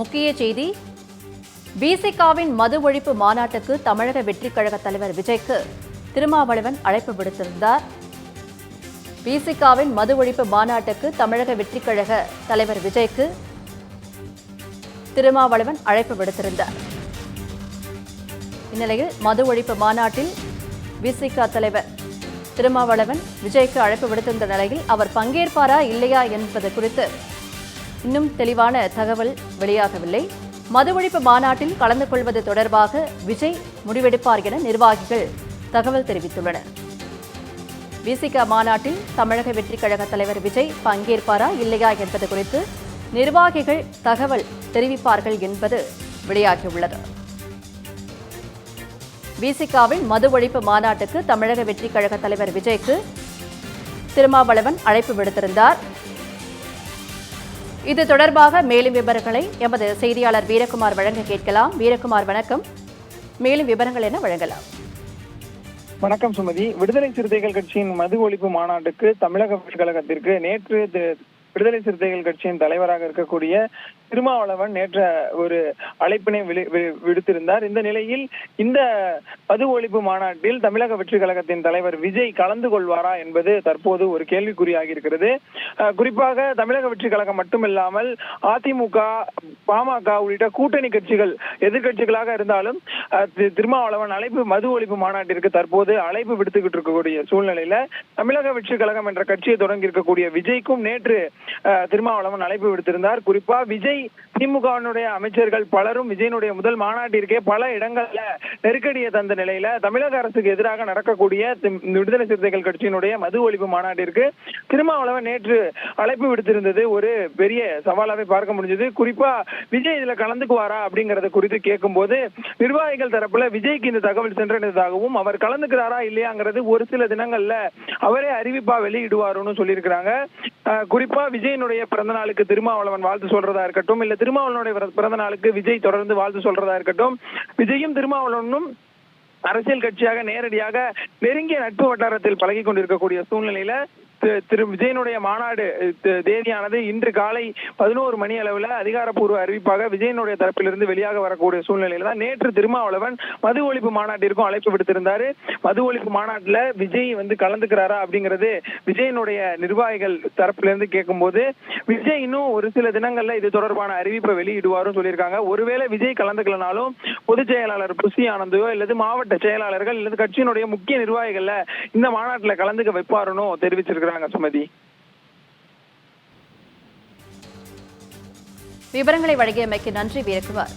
முக்கிய செய்தி. பிசிகாவின் மது ஒழிப்பு மாநாட்டுக்கு தமிழக வெற்றிக் கழக தலைவர் விஜய்க்கு திருமாவளவன் அழைப்பு விடுத்திருந்தார். பிசிகாவின் மது ஒழிப்பு மாநாட்டுக்கு தமிழக வெற்றிக் கழக தலைவர் விஜய்க்கு திருமாவளவன் அழைப்பு விடுத்திருந்தார். இந்நிலையில் மது ஒழிப்பு மாநாட்டில் பிசிகா தலைவர் திருமாவளவன் விஜய்க்கு அழைப்பு விடுத்திருந்த நிலையில் அவர் பங்கேற்பாரா இல்லையா என்பது குறித்து இன்னும் தெளிவான தகவல் வெளியாகவில்லை. மது ஒழிப்பு மாநாட்டில் கலந்து கொள்வது தொடர்பாக விஜய் முடிவெடுப்பார் என நிர்வாகிகள் தகவல் தெரிவித்துள்ளனர் விசிக மாநாட்டில் தமிழக வெற்றிக் கழக தலைவர் விஜய் பங்கேற்பாரா இல்லையா என்பது குறித்து நிர்வாகிகள் தகவல் தெரிவிப்பார்கள் என்பது வெளியாகியுள்ளது. விசிகாவின் மது ஒழிப்பு மாநாட்டுக்கு தமிழக வெற்றிக் கழக தலைவர் விஜய்க்கு திருமாவளவன் அழைப்பு விடுத்திருந்தார். இது தொடர்பாக மேலும் விவரங்களை எமது செய்தியாளர் வீரகுமார் வழங்க கேட்கலாம். வீரகுமார் வணக்கம். மேலும் விவரங்கள் என வழங்கலாம்? வணக்கம் சுமதி. விடுதலை சிறுத்தைகள் கட்சியின் மது ஒழிப்பு மாநாட்டுக்கு தமிழக பல்கழகத்திற்கு நேற்று விடுதலை சிறுத்தைகள் கட்சியின் தலைவராக இருக்கக்கூடிய திருமாவளவன் நேற்று ஒரு அழைப்பினை வி- விடுத்திருந்தார். இந்த நிலையில் இந்த மது ஒழிப்பு மாநாட்டில் தமிழக வெற்றிக் கழகத்தின் தலைவர் விஜய் கலந்து கொள்வாரா என்பது தற்போது ஒரு கேள்விக்குறியாகி இருக்கிறது. குறிப்பாக தமிழக வெற்றிக் கழகம் மட்டுமில்லாமல் அதிமுக பாமக உள்ளிட்ட கூட்டணி கட்சிகள் எதிர்க்கட்சிகளாக இருந்தாலும் திருமாவளவன் அழைப்பு மது ஒழிப்பு மாநாட்டிற்கு தற்போது அழைப்பு விடுத்துக்கிட்டு இருக்கக்கூடிய சூழ்நிலையில தமிழக வெற்றிக் கழகம் என்ற கட்சியை தொடங்கி இருக்கக்கூடிய விஜய்க்கும் நேற்று திருமாவளவன் அழைப்பு விடுத்திருந்தார். குறிப்பா விஜய் திமுகவினுடைய அமைச்சர்கள் பலரும் விஜயனுடைய முதல் மாநாட்டிற்கே பல இடங்கள்ல நெருக்கடியை தந்த நிலையில தமிழக அரசுக்கு எதிராக நடக்கக்கூடிய விடுதலை சிறுத்தைகள் கட்சியினுடைய மது ஒழிப்பு மாநாட்டிற்கு திருமாவளவன் நேற்று அழைப்பு விடுத்திருந்தது. ஒரு பெரிய சவாலாவே பார்க்க முடிஞ்சது. குறிப்பா விஜய் இதுல கலந்துக்குவாரா அப்படிங்கறத குறித்து கேட்கும்போது நிர்வாகிகள் தரப்புல விஜய்க்கு இந்த தகவல் சென்றடைந்ததாகவும் அவர் கலந்துக்கிறாரா இல்லையாங்கிறது ஒரு சில தினங்கள்ல அவரே அறிவிப்பா வெளியிடுவாருன்னு சொல்லியிருக்கிறாங்க. குறிப்பா விஜயனுடைய பிறந்த நாளுக்கு திருமாவளவன் வாழ்த்து சொல்றதா இருக்கட்டும். இல்ல திருமாவளவனுடைய பிறந்த நாளுக்கு விஜய் தொடர்ந்து வாழ்த்து சொல்றதா இருக்கட்டும் விஜயும் திருமாவளவனும் அரசியல் கட்சியாக நேரடியாக நெருங்கிய நட்பு வட்டாரத்தில் பழகி கொண்டிருக்கக்கூடிய சூழ்நிலையில திரு விஜயனுடைய மாநாடு தேதியானது இன்று காலை பதினோரு மணி அளவுல அதிகாரப்பூர்வ அறிவிப்பாக விஜயனுடைய தரப்பிலிருந்து வெளியாக வரக்கூடிய சூழ்நிலையில தான் நேற்று திருமாவளவன் மது ஒழிப்பு மாநாட்டிற்கும் அழைப்பு விடுத்திருந்தாரு. மது ஒழிப்பு மாநாட்டுல விஜய் வந்து கலந்துக்கிறாரா அப்படிங்கிறது விஜயனுடைய நிர்வாகிகள் தரப்பிலிருந்து கேட்கும்போது விஜய் இன்னும் ஒரு சில தினங்கள்ல இது தொடர்பான அறிவிப்பை வெளியிடுவாரும் சொல்லியிருக்காங்க. ஒருவேளை விஜய் கலந்துக்கலனாலும் பொதுச் செயலாளர் புசி ஆனந்தையோ அல்லது மாவட்ட செயலாளர்கள் அல்லது கட்சியினுடைய முக்கிய நிர்வாகிகள்ல இந்த மாநாட்டுல கலந்துக்க வைப்பாருன்னு தெரிவிச்சிருக்கிறாங்க சுமதி. விவரங்களை வழங்கியமைக்கு நன்றி வீரகுமார்.